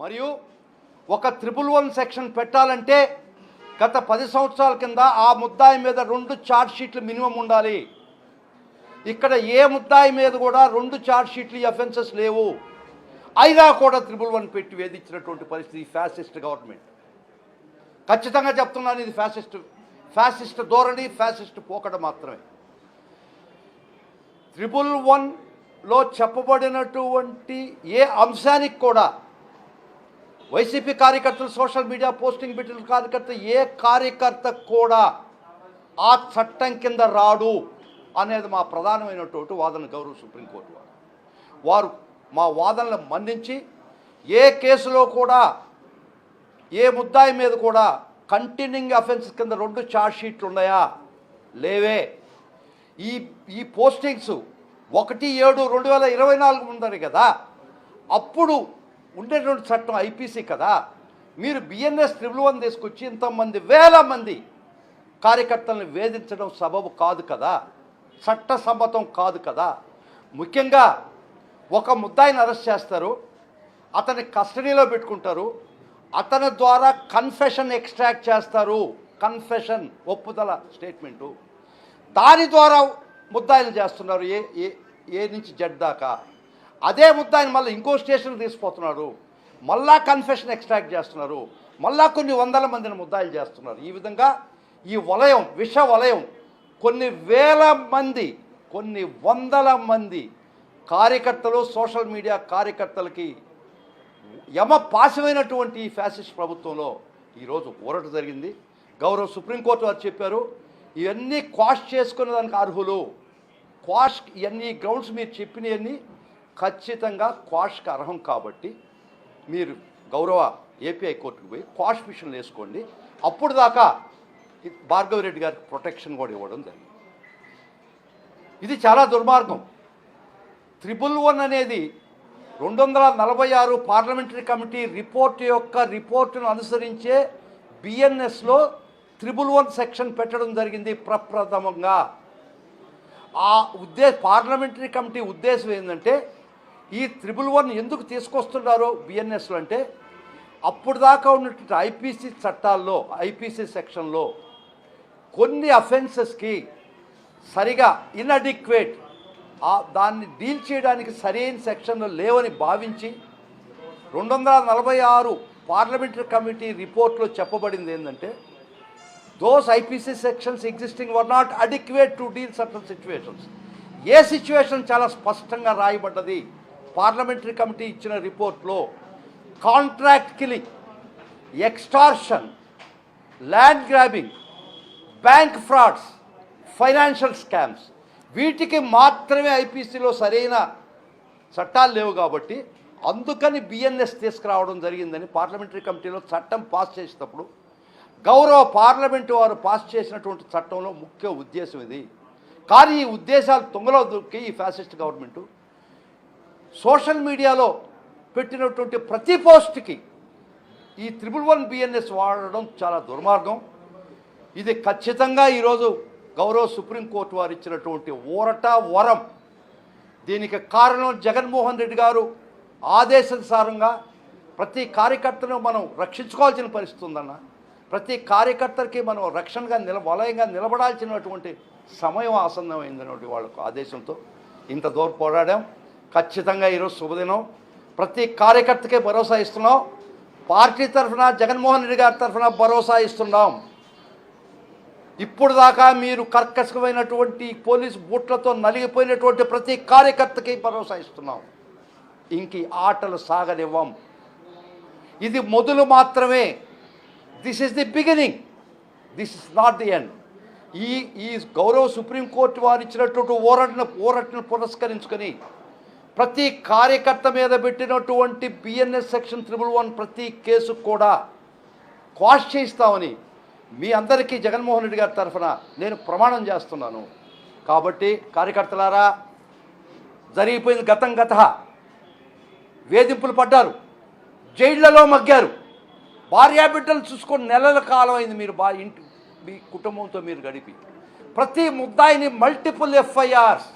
మరియు ఒక triple one section పెట్టాలంటే గత పది సంవత్సరాల కింద ఆ ముద్దాయి మీద రెండు ఛార్జ్ షీట్లు మినిమం ఉండాలి. ఇక్కడ ఏ ముద్దాయి మీద కూడా రెండు ఛార్జ్ షీట్లు అఫెన్సెస్ లేవు. అయినా కూడా త్రిపుల్ వన్ పెట్టి వేధించినటువంటి పరిస్థితి ఫ్యాసిస్ట్ గవర్నమెంట్ ఖచ్చితంగా చెప్తున్నాను ఇది ఫ్యాసిస్ట్ ఫ్యాసిస్ట్ ధోరణి ఫ్యాసిస్ట్ పోకడ మాత్రమే. త్రిపుల్ వన్లో చెప్పబడినటువంటి ఏ అంశానికి కూడా వైసీపీ కార్యకర్తలు సోషల్ మీడియా పోస్టింగ్ పెట్టిన కార్యకర్త ఏ కార్యకర్త కూడా ఆ చట్టం కింద రాడు అనేది మా ప్రధానమైనటువంటి వాదన గౌరవ సుప్రీంకోర్టు వారు. వారు మా వాదనలు మన్నించి ఏ కేసులో కూడా ఏ ముద్దాయి మీద కూడా కంటిన్యూయింగ్ అఫెన్స్ కింద రెండు ఛార్జ్ షీట్లు ఉన్నాయా? లేవే. ఈ ఈ పోస్టింగ్స్ ఒకటి ఏడు రెండు వేల ఇరవై నాలుగు ఉందని కదా. అప్పుడు ఉండేటువంటి చట్టం ఐపీసీ కదా. మీరు బిఎన్ఎస్ ట్రిబుల్ వన్ తీసుకొచ్చి ఇంతమంది వేల మంది కార్యకర్తలను వేధించడం సబబు కాదు కదా. చట్టసమ్మతం కాదు కదా. ముఖ్యంగా ఒక ముద్దాయిని అరెస్ట్ చేస్తారు. అతని కస్టడీలో పెట్టుకుంటారు. అతని ద్వారా కన్ఫెషన్ ఎక్స్ట్రాక్ట్ చేస్తారు. కన్ఫెషన్ ఒప్పుదల స్టేట్మెంటు. దాని ద్వారా ముద్దాయిలు చేస్తున్నారు. ఏ ఏ ఏ నుంచి జడ్ దాకా? అదే ముద్దాయిని మళ్ళీ ఇంకో స్టేషన్ తీసుకుపోతున్నారు. మళ్ళా కన్ఫెషన్ ఎక్స్ట్రాక్ట్ చేస్తున్నారు. మళ్ళా కొన్ని వందల మందిని ముద్దాయిలు చేస్తున్నారు. ఈ విధంగా ఈ వలయం విష వలయం కొన్ని వేల మంది కొన్ని వందల మంది కార్యకర్తలు సోషల్ మీడియా కార్యకర్తలకి యమ పాశమైనటువంటి ఈ ఫ్యాసిస్ట్ ప్రభుత్వంలో ఈరోజు ఊరట జరిగింది. గౌరవ సుప్రీంకోర్టు వారు చెప్పారు ఇవన్నీ క్వాష్ చేసుకునే దానికి అర్హులు. క్వాష్ ఇవన్నీ గ్రౌండ్స్ మీరు చెప్పినవన్నీ ఖచ్చితంగా క్వాష్కి అర్హం కాబట్టి మీరు గౌరవ ఏపీఐ కోర్టుకు పోయి క్వాష్ మిషన్లు వేసుకోండి. అప్పుడు దాకా ఈ రెడ్డి గారికి ప్రొటెక్షన్ కూడా ఇవ్వడం జరిగింది. ఇది చాలా దుర్మార్గం. త్రిబుల్ వన్ అనేది రెండు వందల నలభై ఆరు పార్లమెంటరీ కమిటీ రిపోర్ట్ యొక్క రిపోర్టును అనుసరించే బిఎన్ఎస్లో త్రిబుల్ వన్ సెక్షన్ పెట్టడం జరిగింది ప్రప్రథమంగా. ఆ ఉద్దేశ పార్లమెంటరీ కమిటీ ఉద్దేశం ఏంటంటే ఈ త్రిబుల్ వన్ ఎందుకు తీసుకొస్తున్నారో బిఎన్ఎస్లో అంటే అప్పుడు దాకా ఉన్నటువంటి ఐపీసీ చట్టాల్లో ఐపీసీ సెక్షన్లో కొన్ని అఫెన్సెస్కి సరిగా ఇన్అడిక్వేట్ దాన్ని డీల్ చేయడానికి సరైన సెక్షన్లు లేవని భావించి రెండు వందల నలభై ఆరు పార్లమెంటరీ కమిటీ రిపోర్ట్లో చెప్పబడింది ఏంటంటే those IPC sections existing were not adequate to deal certain situations A situation చాలా స్పష్టంగా రాయబడ్డది? పార్లమెంటరీ కమిటీ ఇచ్చిన రిపోర్ట్లో contract killing extortion land grabbing bank frauds financial scams వీటికి మాత్రమే ఐపీసీలో సరైన చట్టాలు లేవు కాబట్టి అందుకని బిఎన్ఎస్ తీసుకురావడం జరిగిందని పార్లమెంటరీ కమిటీలో చట్టం పాస్ చేసేటప్పుడు గౌరవ పార్లమెంటు వారు పాస్ చేసినటువంటి చట్టంలో ముఖ్య ఉద్దేశం ఇది. కానీ ఈ ఉద్దేశాలు తొంగలో దొరికి ఈ ఫ్యాసిస్ట్ గవర్నమెంటు సోషల్ మీడియాలో పెట్టినటువంటి ప్రతి పోస్ట్కి ఈ త్రిబుల్ వన్ బిఎన్ఎస్ వాడడం చాలా దుర్మార్గం. ఇది ఖచ్చితంగా ఈరోజు గౌరవ సుప్రీంకోర్టు వారు ఇచ్చినటువంటి ఊరట వరం. దీనికి కారణం జగన్మోహన్ రెడ్డి గారు ఆదేశానుసారంగా ప్రతి కార్యకర్తను మనం రక్షించుకోవాల్సిన పరిస్థితి ఉందన్న ప్రతి కార్యకర్తకి మనం రక్షణగా నిల వలయంగా నిలబడాల్సినటువంటి సమయం ఆసన్నమైందన్నటువంటి వాళ్ళకు ఆదేశంతో ఇంత దూరం పోరాడాం. ఖచ్చితంగా ఈరోజు శుభదినం. ప్రతి కార్యకర్తకే భరోసా ఇస్తున్నాం. పార్టీ తరఫున జగన్మోహన్ రెడ్డి గారి తరఫున భరోసా ఇస్తున్నాం. ఇప్పుడు దాకా మీరు కర్కశమైనటువంటి పోలీస్ బూట్లతో నలిగిపోయినటువంటి ప్రతి కార్యకర్తకి భరోసా ఇస్తున్నాం. ఇంక ఆటలు సాగనివ్వం. ఇది మొదలు మాత్రమే. This is the beginning this is not the end ఈ ఈ గౌరవ సుప్రీంకోర్టు వారు ఇచ్చినటువంటి ఊరటను ఊరటను పురస్కరించుకొని ప్రతి కార్యకర్త మీద పెట్టినటువంటి బిఎన్ఎస్ సెక్షన్ త్రిబుల్ వన్ ప్రతి కేసు కూడా క్వాష్ చేయిస్తామని మీ అందరికీ జగన్మోహన్ రెడ్డి గారి తరఫున నేను ప్రమాణం చేస్తున్నాను. కాబట్టి కార్యకర్తలారా జరిగిపోయింది గతం గత. వేధింపులు పడ్డారు జైళ్ళలో మగ్గారు. భార్యాబిడ్డలు చూసుకొని నెలల కాలం అయింది మీరు బా ఇంటి మీ కుటుంబంతో మీరు గడిపి. ప్రతి ముద్దాయిని మల్టిపుల్ ఎఫ్ఐఆర్స్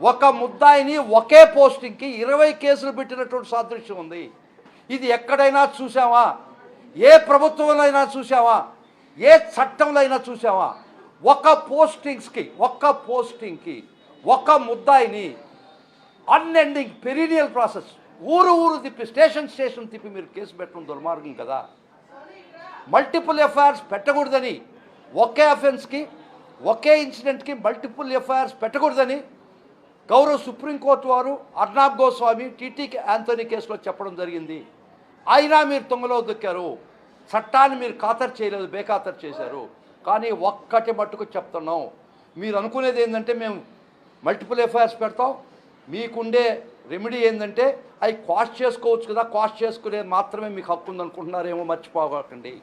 ఒక ముద్దాయిని ఒకే పోస్టింగ్కి ఇరవై కేసులు పెట్టినటువంటి సాదృశ్యం ఉంది. ఇది ఎక్కడైనా చూసావా ఏ ప్రభుత్వంలో అయినా చూసావా ఏ చట్టంలో అయినా చూసావా ఒక పోస్టింగ్స్కి ఒక్క పోస్టింగ్కి ఒక ముద్దాయిని అన్ఎండింగ్ పెరీనియల్ ప్రాసెస్ ఊరు ఊరు తిప్పి స్టేషన్ స్టేషన్ తిప్పి మీరు కేసు పెట్టడం దుర్మార్గం కదా. మల్టిపుల్ ఎఫ్ఐఆర్స్ పెట్టకూడదని ఒకే అఫెన్స్కి ఒకే ఇన్సిడెంట్కి మల్టిపుల్ ఎఫ్ఐఆర్స్ పెట్టకూడదని గౌరవ సుప్రీంకోర్టు వారు అర్నాబ్ గోస్వామి టీటీకి యాంథోనీ కేసులో చెప్పడం జరిగింది. అయినా మీరు తొంగలో దొక్కారు. చట్టాన్ని మీరు ఖాతరు చేయలేదు బేఖాతరు చేశారు. కానీ ఒక్కటి మట్టుకు చెప్తున్నాం. మీరు అనుకునేది ఏంటంటే మేము మల్టిపుల్ ఎఫ్ఐఆర్స్ పెడతాం. మీకుండే రెమెడీ ఏంటంటే అవి క్వాష్ చేసుకోవచ్చు కదా క్వాష్ చేసుకునేది మాత్రమే మీకు హక్కు ఉందనుకుంటున్నారేమో మర్చిపోకండి.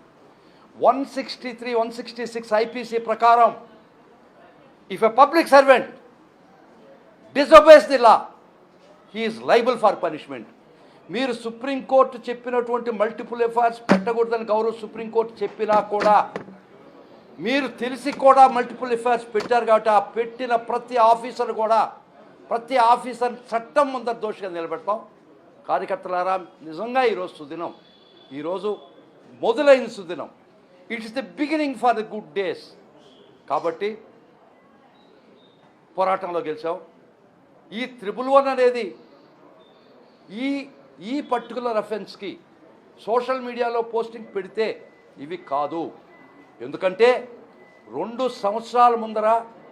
One sixty three one sixty six IPC ప్రకారం if a public servant disobeys the law he is liable for punishment మీరు సుప్రీంకోర్టు చెప్పినటువంటి మల్టిపుల్ ఎఫ్ఐఆర్స్ పెట్టకూడదని గౌరవ సుప్రీంకోర్టు చెప్పినా కూడా మీరు తెలిసి కూడా మల్టిపుల్ ఎఫ్ఐఆర్స్ పెట్టారు కాబట్టి ఆ పెట్టిన ప్రతి ఆఫీసర్ కూడా ప్రతి ఆఫీసర్ చట్టం ముందర దోషిగా నిలబెడతాం. కార్యకర్తలారా నిజంగా ఈరోజు సుదినం. ఈరోజు మొదలైన సుదినం. It's the beginning for the good days కాబట్టి పోరాటంలో గెలిచాం. ఈ త్రిబుల్ వన్ అనేది ఈ ఈ పర్టికులర్ అఫెన్స్కి సోషల్ మీడియాలో పోస్టింగ్ పెడితే ఇవి కాదు. ఎందుకంటే రెండు సంవత్సరాల ముందర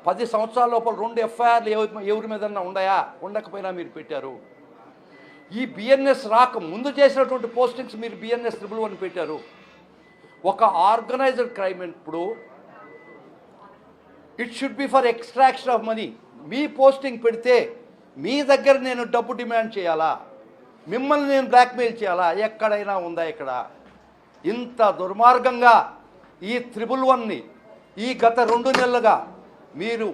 పది సంవత్సరాల లోపల రెండు ఎఫ్ఐఆర్లు ఎవరి ఎవరి మీద ఉన్నాయా ఉండకపోయినా మీరు పెట్టారు. ఈ బిఎన్ఎస్ రాక ముందు చేసినటువంటి పోస్టింగ్స్ మీరు బిఎన్ఎస్ త్రిబుల్ వన్ పెట్టారు. ఒక ఆర్గనైజ్డ్ క్రైమ్ ఇప్పుడు it should be for extraction of money. Me posting పెడితే మీ దగ్గర నేను డబ్బు డిమాండ్ చేయాలా? మిమ్మల్ని నేను బ్లాక్మెయిల్ చేయాలా? ఎక్కడైనా ఉందా ఇక్కడ? ఇంత దుర్మార్గంగా ఈ త్రిబుల్ వన్ని ఈ గత రెండు నెలలుగా మీరు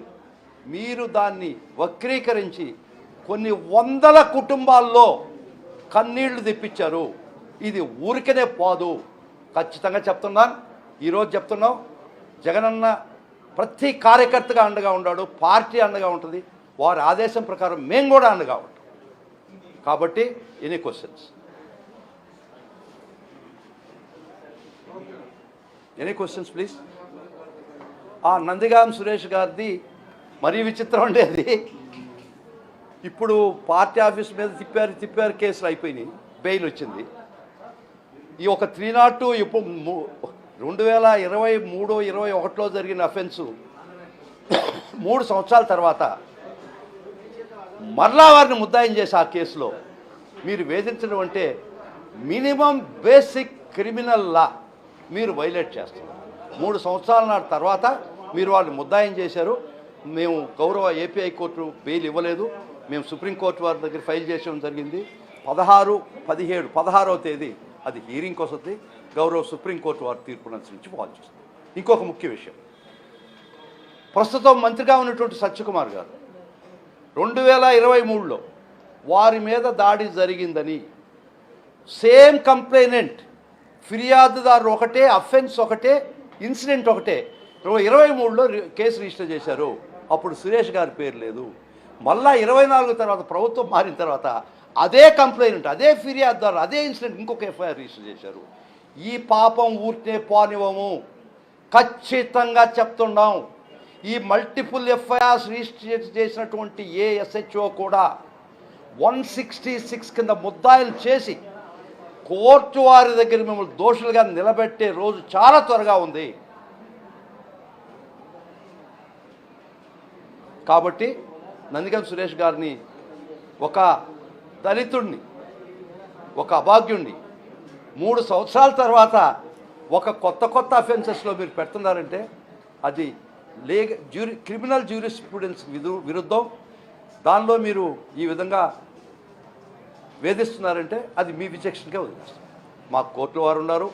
మీరు దాన్ని వక్రీకరించి కొన్ని వందల కుటుంబాల్లో కన్నీళ్ళు తెప్పించారు. ఇది ఊరికనే పోదు. ఖచ్చితంగా చెప్తున్నాను. ఈరోజు చెప్తున్నాం జగనన్న ప్రతి కార్యకర్తగా అండగా ఉన్నాడు పార్టీ అండగా ఉంటుంది. వారి ఆదేశం ప్రకారం మేము కూడా అండగా ఉంటాం కాబట్టి any questions any questions please ఆ నందిగాం సురేష్ గారిది మరీ విచిత్రం ఉండేది. ఇప్పుడు పార్టీ ఆఫీస్ మీద తిప్పారు తిప్పారు కేసులు అయిపోయినాయి. బెయిల్ వచ్చింది. ఈ ఒక త్రీ నాట్ టూ ఇప్పుడు రెండు వేల ఇరవై మూడు ఇరవై ఒకటిలో జరిగిన అఫెన్సు మూడు సంవత్సరాల తర్వాత మరలా వారిని ముద్దాయం చేసి ఆ కేసులో మీరు వేధించడం అంటే మినిమం బేసిక్ క్రిమినల్ లా మీరు వైలేట్ చేస్తారు. మూడు సంవత్సరాల నాటి తర్వాత మీరు వాళ్ళు ముద్దాయం చేశారు. మేము గౌరవ ఏపీఐ కోర్టు బెయిల్ ఇవ్వలేదు. మేము సుప్రీంకోర్టు వారి దగ్గర ఫైల్ చేయడం జరిగింది. పదహారు పదిహేడు పదహారవ తేదీ అది హీరింగ్కి వస్తుంది గౌరవ సుప్రీంకోర్టు వారి తీర్పును అనుసరించి ఫాల్ చేస్తుంది ఇంకొక ముఖ్య విషయం. ప్రస్తుతం మంత్రిగా ఉన్నటువంటి సత్యకుమార్ గారు రెండు వేల ఇరవై మూడులో వారి మీద దాడి జరిగిందని. సేమ్ కంప్లైనెంట్ ఫిర్యాదుదారు ఒకటే అఫెన్స్ ఒకటే ఇన్సిడెంట్ ఒకటే. ఇరవై మూడులో కేసు రిజిస్టర్ చేశారు. అప్పుడు సురేష్ గారి పేరు లేదు. మళ్ళా ఇరవై నాలుగు తర్వాత ప్రభుత్వం మారిన తర్వాత అదే కంప్లైంట్ అదే ఫిర్యాదుదారు అదే ఇన్సిడెంట్ ఇంకొక ఎఫ్ఐఆర్ రిజిస్టర్ చేశారు. ఈ పాపం ఊరికే పోనివ్వము. ఖచ్చితంగా చెప్తున్నాం. ఈ మల్టిపుల్ ఎఫ్ఐఆర్స్ రిజిస్టర్ చేసినటువంటి ఏ ఎస్హెచ్ఓ కూడా వన్ సిక్స్టీ సిక్స్ కింద ముద్దాయిలు చేసి కోర్టు వారి దగ్గర మిమ్మల్ని దోషులుగా నిలబెట్టే రోజు చాలా త్వరగా ఉంది. కాబట్టి నందిగం సురేష్ గారిని ఒక దళితుడిని ఒక అభాగ్యుణ్ణి మూడు సంవత్సరాల తర్వాత ఒక కొత్త కొత్త అఫెన్సెస్లో మీరు పెడుతున్నారంటే అది లేగ జ్యూరి క్రిమినల్ జ్యూరిస్ప్రూడెన్స్ విధు విరుద్ధం. దానిలో మీరు ఈ విధంగా వేధిస్తున్నారంటే అది మీ విచక్షణకే వదిలేస్తాం. మా కోర్టుల వారు ఉన్నారు.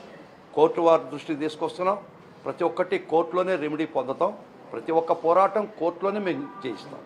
కోర్టు వారి దృష్టికి తీసుకొస్తున్నాం. ప్రతి ఒక్కటి కోర్టులోనే రెమెడీ పొందుతాం. ప్రతి ఒక్క పోరాటం కోర్టులోనే మేము చేయిస్తాం.